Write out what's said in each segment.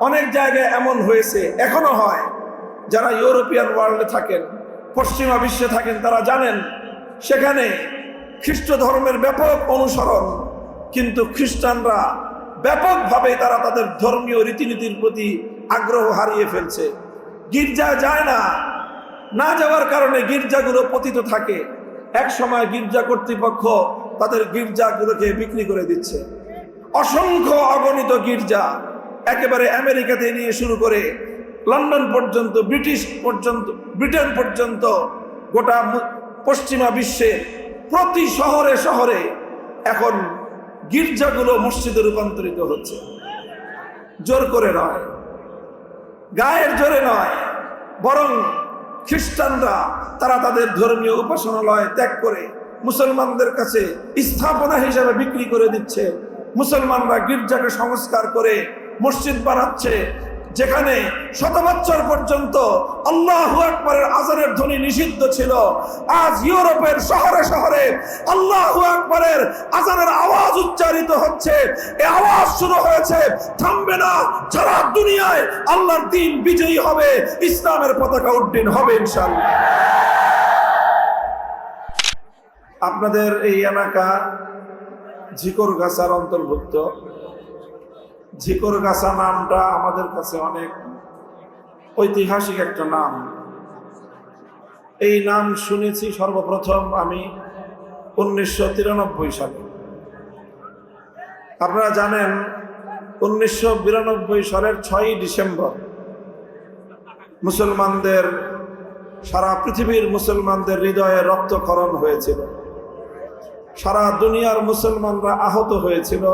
অনেক জায়গায় এমন হয়েছে, এখনও হয়। যারা ইউরোপিয়ান ওয়ার্ল্ডে থাকেন, পশ্চিমা বিশ্বে থাকেন, তারা জানেন, সেখানে খ্রিস্ট ধর্মের ব্যাপক অনুসরণ, কিন্তু খ্রিস্টানরা ব্যাপকভাবে তারা তাদের ধর্মীয় রীতিনীতির প্রতি আগ্রহ হারিয়ে ফেলছে। গির্জা যায় না। না যাওয়ার কারণে গির্জাগুলো পতিত থাকে। এক সময় গির্জা কর্তৃপক্ষ তাদের গির্জাগুলোকে বিক্রি করে দিচ্ছে। অসংখ্য অগণিত গির্জা একেবারে আমেরিকাতে নিয়ে শুরু করে লন্ডন পর্যন্ত, ব্রিটিশ পর্যন্ত, ব্রিটেন পর্যন্ত, গোটা পশ্চিমা বিশ্বে, প্রতি শহরে শহরে এখন গির্জাগুলো মসজিদে রূপান্তরিত হচ্ছে। জোর করে নয়, গায়ের জোরে নয়, বরং খ্রিস্টানরা তারা তাদের ধর্মীয় উপাসনালয় ত্যাগ করে মুসলমানদের কাছে স্থাপনা হিসাবে বিক্রি করে দিচ্ছে। মুসলমানরা গির্জাকে সংস্কার করে মসজিদ বানাচ্ছে, যেখানে শত বছর পর্যন্ত আল্লাহ আকবরের আজানের ধ্বনি নিষিদ্ধ ছিল। আজ ইউরোপের শহরে শহরে আল্লাহ আকবরের আজানের আওয়াজ উচ্চারিত হচ্ছে। এ আওয়াজ শুরু হয়েছে, থামবে না, সারা দুনিয়ায় আল্লাহর দিন বিজয়ী হবে, ইসলামের পতাকা উড্ডীন হবে ইনশাল্লাহ আপনাদের এই এলাকা ঝিকর গাছার অন্তর্ভুক্ত। ঝিকর গাছা নামটা আমাদের কাছে অনেক ঐতিহাসিক একটা নাম। এই নাম শুনেছি সর্বপ্রথম আমি উনিশশো তিরানব্বই সালে। আপনারা জানেন, উনিশশো বিরানব্বই সালের ছয়ই ডিসেম্বর মুসলমানদের, সারা পৃথিবীর মুসলমানদের হৃদয়ে রক্তক্ষরণ হয়েছিল। সারা দুনিয়ার মুসলমানরা আহত হয়েছিল।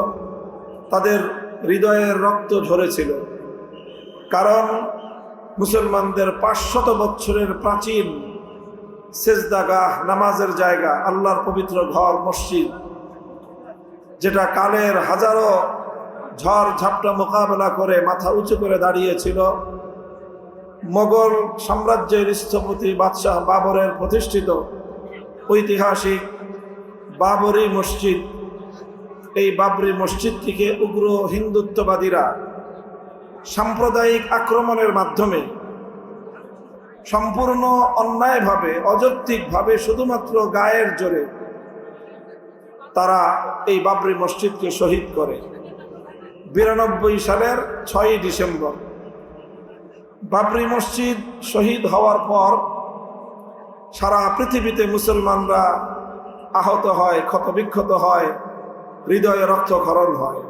তাদের হৃদয়ের রক্ত ঝরেছিল। কারণ মুসলমানদের পাঁচশত বছরের প্রাচীন সেজদাগাহ, নামাজের জায়গা, আল্লাহর পবিত্র ঘর, মসজিদ, যেটা কালের হাজারো ঝড় ঝাপটা মোকাবেলা করে মাথা উঁচু করে দাঁড়িয়েছিল। মোগল সাম্রাজ্যের স্থপতি বাদশাহ বাবরের প্রতিষ্ঠিত ঐতিহাসিক বাবরি মসজিদ এই বাবরি মসজিদটিকে উগ্র হিন্দুত্ববাদীরা সাম্প্রদায়িক আক্রমণের মাধ্যমে সম্পূর্ণ অন্যায়ভাবে, অযৌক্তিকভাবে শুধুমাত্র গায়ের জোরে তারা এই বাবরি মসজিদকে শহীদ করে। বিরানব্বই সালের ছয়ই ডিসেম্বর। বাবরি মসজিদ শহীদ হওয়ার পর সারা পৃথিবীতে মুসলমানরা আহত হয়, ক্ষতবিক্ষত হয়। হৃদয়ে রক্তক্ষরণ হয়।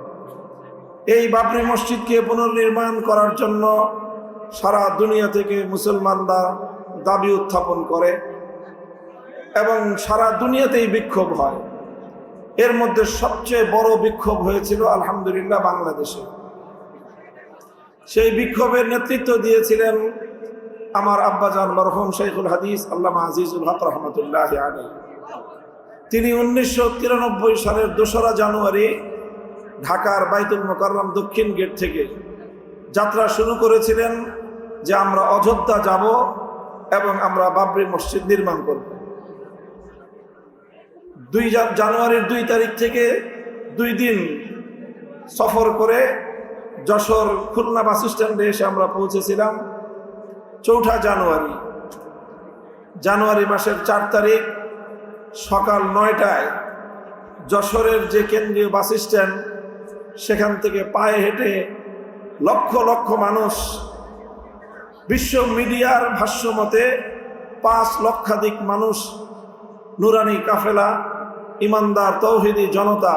এই বাবরি মসজিদকে পুনর্নির্মাণ করার জন্য সারা দুনিয়া থেকে মুসলমানরা দাবি উত্থাপন করে এবং সারা দুনিয়াতেই বিক্ষোভ হয়। এর মধ্যে সবচেয়ে বড় বিক্ষোভ হয়েছিল আলহামদুলিল্লাহ বাংলাদেশে। সেই বিক্ষোভের নেতৃত্ব দিয়েছিলেন আমার আব্বাজান মরহুম শেখুল হাদিস আল্লামা আজিজুল হক রহমতুল্লাহ আলী তিনি উনিশশো তিরানব্বই সালের দোসরা জানুয়ারি ঢাকার বাইতুল মোকাররম দক্ষিণ গেট থেকে যাত্রা শুরু করেছিলেন যে আমরা অযোধ্যা যাব এবং আমরা বাবরি মসজিদ নির্মাণ করব। দুই জানুয়ারির দুই তারিখ থেকে দুই দিন সফর করে যশোর খুলনা বাস স্ট্যান্ডে এসে আমরা পৌঁছেছিলাম চৌঠা জানুয়ারি। জানুয়ারি মাসের চার তারিখ সকাল নয়টায় যশোরের যে কেন্দ্রীয় বাস স্ট্যান্ড, সেখান থেকে পায়ে হেঁটে লক্ষ লক্ষ মানুষ বিশ্ব মিডিয়ার ভাষ্য মতে পাঁচ লক্ষাধিক মানুষ নুরানি কাফেলা, ইমানদার, তৌহিদি জনতা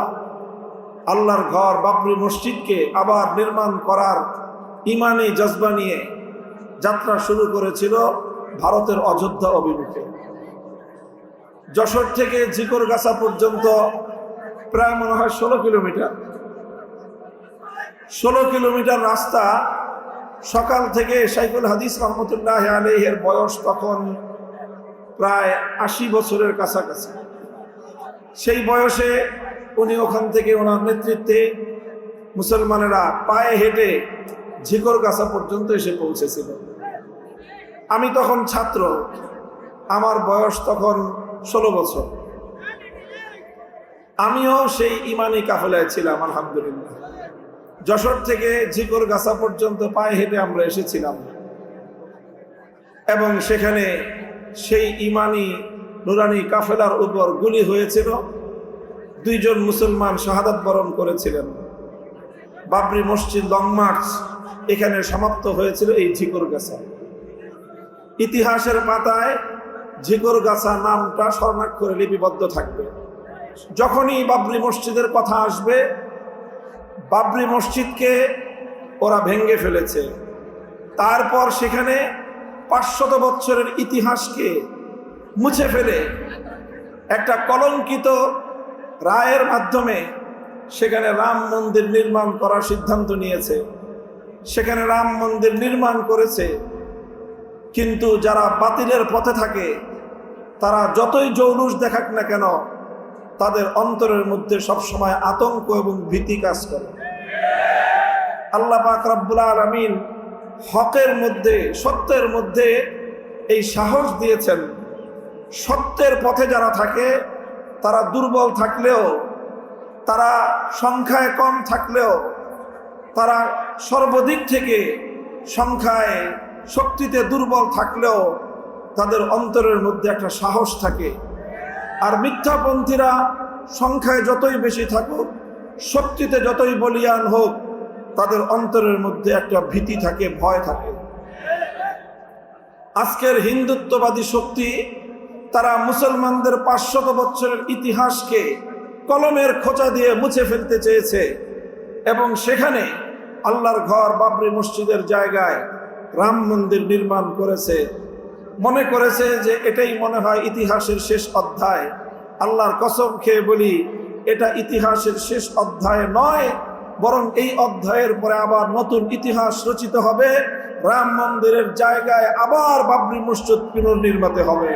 আল্লাহর ঘর বাবরি মসজিদকে আবার নির্মাণ করার ইমানি জজবা নিয়ে যাত্রা শুরু করেছিল ভারতের অযোধ্যা অভিমুখে। যশোর থেকে জিকরগাছা পর্যন্ত প্রায় মনে হয় ষোলো কিলোমিটার। ষোলো কিলোমিটার রাস্তা সকাল থেকে সাইফুল হাদিস রহমতুল্লাহ আলহের বয়স তখন প্রায় আশি বছরের কাছাকাছি। সেই বয়সে উনি ওখান থেকে ওনার নেতৃত্বে মুসলমানেরা পায়ে হেঁটে ঝিকরগাছা পর্যন্ত এসে পৌঁছেছিল। আমি তখন ছাত্র। আমার বয়স তখন ষোলো বছর। আমিও সেই ইমানি কাফেলায় ছিলাম, আলহামদুলিল্লাহ। যশোর থেকে ঝিকর গাছা পর্যন্ত পায়ে হেঁটে আমরা এসেছিলাম। এবং সেখানে সেই ইমানি, নুরানি কাফেলার উপর গুলি হয়েছিল। দুইজন মুসলমান শাহাদাত বরণ করেছিলেন। বাবরি মসজিদ লং মার্চ এখানে সমাপ্ত হয়েছিল এই ঝিকর গাছা। ইতিহাসের পাতায় ঝিকর গাছা নামটা স্বর্ণাক্ষরে লিপিবদ্ধ থাকবে। যখনই বাবরি মসজিদের কথা আসবে, বাবরি মসজিদকে ওরা ভেঙ্গে ফেলেছে। তারপর সেখানে পাঁচশত বছরের ইতিহাসকে মুছে ফেলে একটা কলঙ্কিত রায়ের মাধ্যমে সেখানে রাম মন্দির নির্মাণ করার সিদ্ধান্ত নিয়েছে। সেখানে রাম মন্দির নির্মাণ করেছে, কিন্তু যারা বাতিলের পথে থাকে তারা যতই জৌলুস দেখাক না কেন, তাদের অন্তরের মধ্যে সবসময় আতঙ্ক এবং ভীতি কাজ করে। আল্লাহ পাক রব্বুল আলমিন হকের মধ্যে, সত্যের মধ্যে এই সাহস দিয়েছেন। সত্যের পথে যারা থাকে, তারা দুর্বল থাকলেও, তারা সংখ্যায় কম থাকলেও, তারা সর্বদিক থেকে সংখ্যায়, শক্তিতে দুর্বল থাকলেও তাদের অন্তরের মধ্যে একটা সাহস থাকে। আর মিথ্যাপন্থীরা সংখ্যায় যতই বেশি থাকুক, শক্তিতে যতই বলিয়ান হোক, তাদের অন্তরের মধ্যে একটা ভীতি থাকে, ভয় থাকে। আজকের হিন্দুত্ববাদী শক্তি, তারা মুসলমানদের পাঁচশত বছরের ইতিহাসকে কলমের খোঁচা দিয়ে মুছে ফেলতে চেয়েছে এবং সেখানে আল্লাহর ঘর বাবরি মসজিদের জায়গায় রাম মন্দির নির্মাণ করেছে। মনে করেছে যে এটাই মনে হয় ইতিহাসের শেষ অধ্যায়। আল্লাহর কসম খেয়ে বলি, এটা ইতিহাসের শেষ অধ্যায় নয়, বরং এই অধ্যায়ের পরে আবার নতুন ইতিহাস রচিত হবে। রাম মন্দিরের জায়গায় আবার বাবরি মসজিদ পুনর্নির্মিত হবে।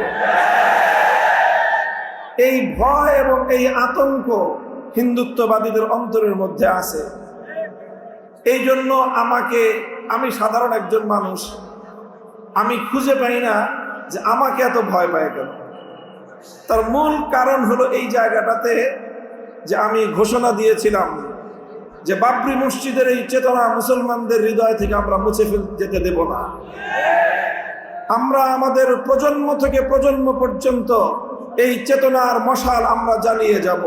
এই ভয় এবং এই আতঙ্ক হিন্দুত্ববাদীদের অন্তরের মধ্যে আছে। এই জন্য আমাকে, আমি সাধারণ একজন মানুষ আমি খুঁজে পাই না যে আমাকে এত ভয় পায় কেন। তার মূল কারণ হলো এই জায়গাটাতে যে আমি ঘোষণা দিয়েছিলাম যে বাবরি মসজিদের এই চেতনা মুসলমানদের হৃদয় থেকে আমরা মুছে ফেল, যেতে দেব না। আমরা আমাদের প্রজন্ম থেকে প্রজন্ম পর্যন্ত এই চেতনার মশাল আমরা জ্বালিয়ে যাব।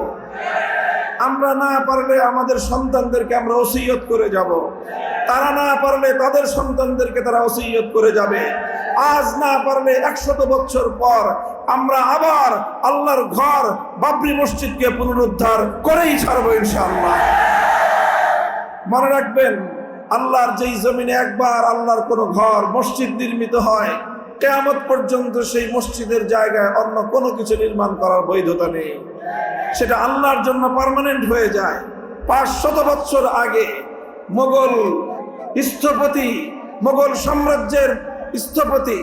আমরা না পারলে আমাদের সন্তানদেরকে আমরা ওসিয়ত করে যাব। তারা না পারলে তাদের সন্তানদেরকে তারা ওসিয়ত করে যাবে। আজ না পারলে একশত বছর পর আমরা আবার আল্লাহর ঘর বাবরি মসজিদকে পুনরুদ্ধার করেই ছাড়বো ইনশাআল্লাহ। মনে রাখবেন, আল্লাহর যেই জমিনে একবার আল্লাহর কোনো ঘর, মসজিদ নির্মিত হয়, কেয়ামত পর্যন্ত সেই মসজিদের জায়গায় অন্য কোনো কিছু নির্মাণ করার বৈধতা নেই। সেটা আল্লাহর জন্য পার্মানেন্ট হয়ে যায়। পাঁচশত বছর আগে মোগল স্থপতি, মোগল সাম্রাজ্যের স্থপতি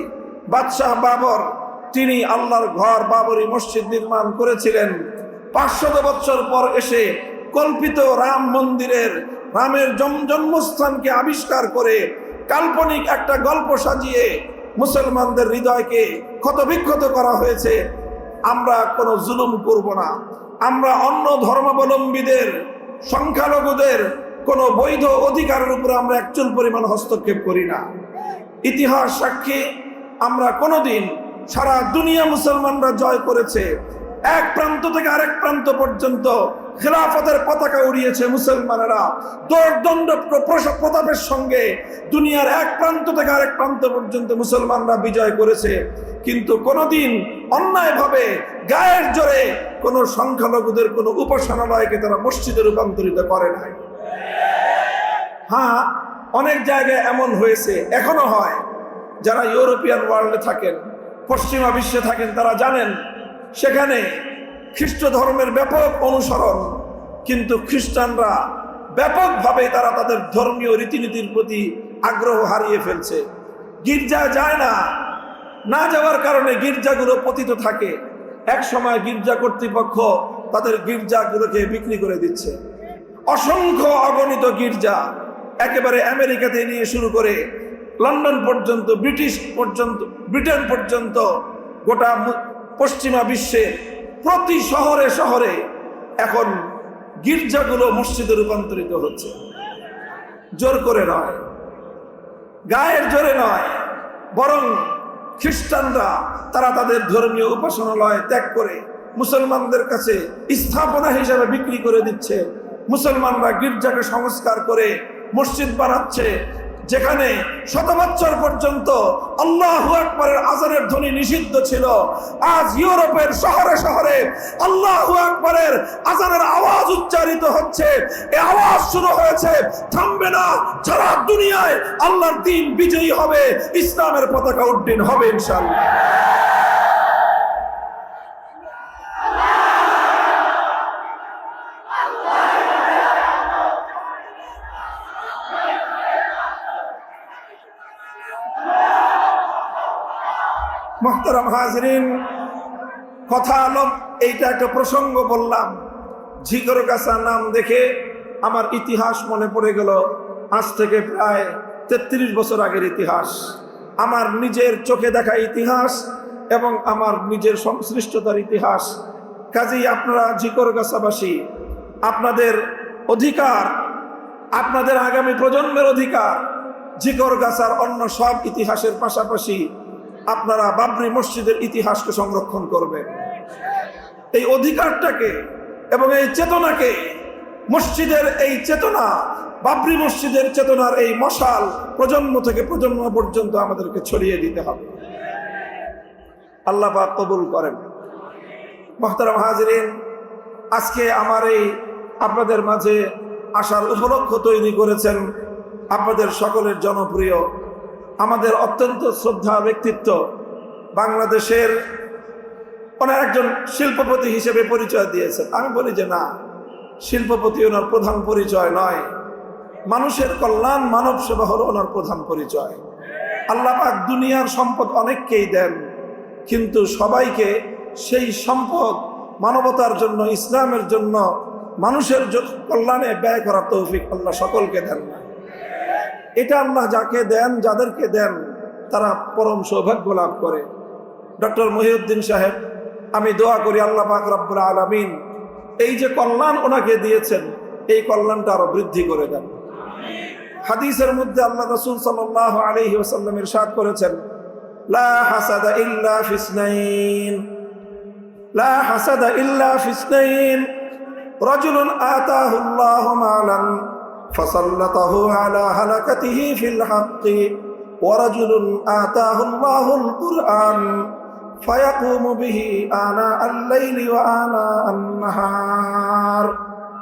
বাদশাহ বাবর, তিনি আল্লাহর ঘর বাবরি মসজিদ নির্মাণ করেছিলেন। পাঁচশত বছর পর এসে কল্পিত রাম মন্দিরের, রামের জন্মস্থানকে আবিষ্কার করে কাল্পনিক একটা গল্প সাজিয়ে মুসলমানদের হৃদয়কে ক্ষতবিক্ষত করা হয়েছে। আমরা কোনো জুলুম করব না। আমরা অন্য ধর্মাবলম্বীদের, সংখ্যালঘুদের কোনো বৈধ অধিকারের উপরে আমরা একচুল পরিমাণ হস্তক্ষেপ করি না। ইতিহাস সাক্ষী, আমরা কোনোদিন সারা দুনিয়া মুসলমানরা জয় করেছে। এক প্রান্ত থেকে আরেক প্রান্ত পর্যন্ত খেলাফতের পতাকা উড়িয়েছে মুসলমানেরা। দৌড়দণ্ড প্র- প্রতাপের সঙ্গে দুনিয়ার এক প্রান্ত থেকে আরেক প্রান্ত পর্যন্ত মুসলমানরা বিজয় করেছে। কিন্তু কোনোদিন অন্যায়ভাবে গায়ের জোরে কোনো সংখ্যালঘুদের কোনো উপাসনালয়কে তারা মসজিদে রূপান্তরিত করে নাই। হ্যাঁ অনেক জায়গায় এমন হয়েছে, এখনও হয়। যারা ইউরোপিয়ান ওয়ার্ল্ডে থাকেন, পশ্চিমা বিশ্বে থাকেন, তারা জানেন, সেখানে খ্রিস্ট ধর্মের ব্যাপক অনুসরণ, কিন্তু খ্রিস্টানরা ব্যাপকভাবে তারা তাদের ধর্মীয় রীতিনীতির প্রতি আগ্রহ হারিয়ে ফেলছে। গির্জা যায় না। না যাওয়ার কারণে গির্জাগুলো পতিত থাকে। এক সময় গির্জা কর্তৃপক্ষ তাদের গির্জাগুলোকে বিক্রি করে দিচ্ছে। অসংখ্য অগণিত গির্জা একেবারে আমেরিকাতে নিয়ে শুরু করে লন্ডন পর্যন্ত, ব্রিটিশ পর্যন্ত, ব্রিটেন পর্যন্ত, গোটা পশ্চিমা বিশ্বে, প্রতি শহরে শহরে এখন গির্জাগুলো মসজিদে রূপান্তরিত হচ্ছে। জোর করে নয়, গায়ের জোরে নয়, বরং খ্রিস্টানরা তারা তাদের ধর্মীয় উপাসনালয় ত্যাগ করে মুসলমানদের কাছে স্থাপনা হিসাবে বিক্রি করে দিচ্ছে। মুসলমানরা গির্জাকে সংস্কার করে মসজিদ বানাচ্ছে, যেখানে শত বছর পর্যন্ত আল্লাহ আকবরের আজানের ধ্বনি নিষিদ্ধ ছিল। আজ ইউরোপের শহরে শহরে আল্লাহ আকবরের আজানের আওয়াজ উচ্চারিত হচ্ছে। এ আওয়াজ শুরু হয়েছে, থামবে না, সারা দুনিয়ায় আল্লাহর দিন বিজয়ী হবে, ইসলামের পতাকা উড্ডীন হবে ইনশাল্লাহ মোহতারাম হাজরিন, কথা আলম, এইটা একটা প্রসঙ্গ বললাম। ঝিকর কাছা নাম দেখে আমার ইতিহাস মনে পড়ে গেল। আজ থেকে প্রায় তেত্রিশ বছর আগের ইতিহাস। আমার নিজের চোখে দেখা ইতিহাস এবং আমার নিজের সংশ্লিষ্টতার ইতিহাস। কাজেই আপনারা ঝিকর গাছাবাসী আপনাদের অধিকার, আপনাদের আগামী প্রজন্মের অধিকার, ঝিকর গাছার অন্য সব ইতিহাসের পাশাপাশি আপনারা বাবরি মসজিদের ইতিহাসকে সংরক্ষণ করবেন। এই অধিকারটাকে এবং এই চেতনাকে, মসজিদের এই চেতনা, বাবরি মসজিদের চেতনার এই মশাল প্রজন্ম থেকে প্রজন্ম পর্যন্ত আমাদেরকে ছড়িয়ে দিতে হবে। আল্লাহ কবুল করেন। মোহতারাম হাজরিন, আজকে আমার এই আপনাদের মাঝে আসার উপলক্ষ তৈরি করেছেন আপনাদের সকলের জনপ্রিয় আমাদের অত্যন্ত শ্রদ্ধা ব্যক্তিত্ব বাংলাদেশের ওনার একজন শিল্পপতি হিসেবে পরিচয় দিয়েছেন। আমি বলি যে না, শিল্পপতি ওনার প্রধান পরিচয় নয়। মানুষের কল্যাণ মানব সেবা হলো ওনার প্রধান পরিচয়। আল্লাহ পাক দুনিয়ার সম্পদ অনেককেই দেন, কিন্তু সবাইকে সেই সম্পদ মানবতার জন্য, ইসলামের জন্য, মানুষের কল্যাণে ব্যয় করার তৌফিক আল্লাহ সকলকে দেন না। এটা আল্লাহ যাকে দেন, যাদেরকে দেন, তারা পরম সৌভাগ্য লাভ করে। ডক্টর মহিউদ্দিন সাহেব, আমি দোয়া করি আল্লাহ পাক রব্বুল আলমিন, এই যে কল্যাণ ওনাকে দিয়েছেন, এই কল্যাণটা আরও বৃদ্ধি করে দেন। হাদিসের মধ্যে আল্লাহ রসুল সাল্লাহ আলহি ওসাল্লাম ইরশাদ করেছেন, লা হাসাদা ফিসনাইন, লা হাসাদা ফিসনাইন, রাজুলুন আতাহুল্লাহু মালান فسلطه على هلكته في الحق ورجل آتاه الله القرآن فيقوم به آناء الليل وآناء النهار